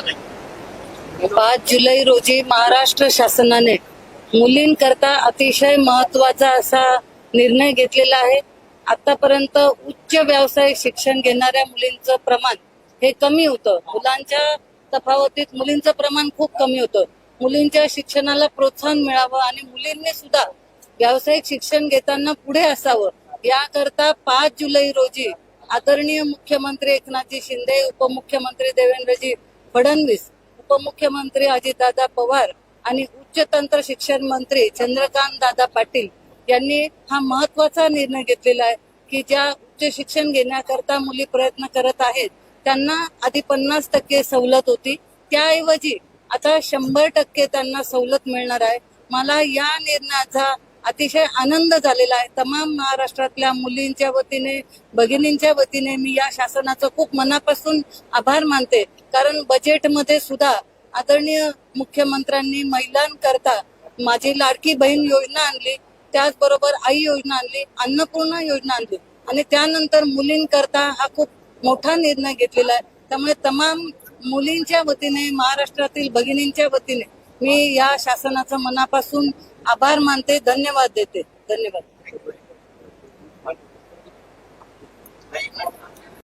पाच जुलै रोजी महाराष्ट्र शासनाने मुलींकरता अतिशय महत्त्वाचा असा निर्णय घेतलेला आहे. आतापर्यंत उच्च व्यावसायिक शिक्षण घेणाऱ्या मुलींचं प्रमाण हे कमी होतं. मुलांच्या तफावतीत मुलींचं प्रमाण खूप कमी होतं. मुलींच्या शिक्षणाला प्रोत्साहन मिळावं आणि मुलींनी सुद्धा व्यावसायिक शिक्षण घेताना पुढे असावं. याकरता पाच जुलै रोजी आदरणीय मुख्यमंत्री एकनाथजी शिंदे उपमुख्यमंत्री देवेंद्रजी फडणवीस उपमुख्यमंत्री अजितदादा पवार आणि उच्च तंत्र शिक्षण मंत्री चंद्रकांत दादा पाटील यांनी हा महत्त्वाचा निर्णय घेतलेला आहे की ज्या उच्च शिक्षण घेण्याकरता मुली प्रयत्न करत आहेत त्यांना आधी पन्नास टक्के सवलत होती. त्याऐवजी आता शंभर टक्के त्यांना सवलत मिळणार आहे. मला या निर्णयाचा अतिशय आनंद झालेला आहे. तमाम महाराष्ट्रातल्या मुलींच्या वतीने भगिनींच्या वतीने मी या शासनाचं खूप मनापासून आभार मानते. कारण बजेटमध्ये सुद्धा आदरणीय मुख्यमंत्र्यांनी महिलांकरता माझी लाडकी बहीण योजना आणली त्याचबरोबर आई योजना आणली अन्नपूर्णा योजना आणली. आणि त्यानंतर मुलींकरता हा खूप मोठा निर्णय घेतलेला आहे. त्यामुळे तमाम मुलींच्या वतीने महाराष्ट्रातील भगिनींच्या वतीने मी या शासनाचं मनापासून आभार मानते धन्यवाद देते. धन्यवाद.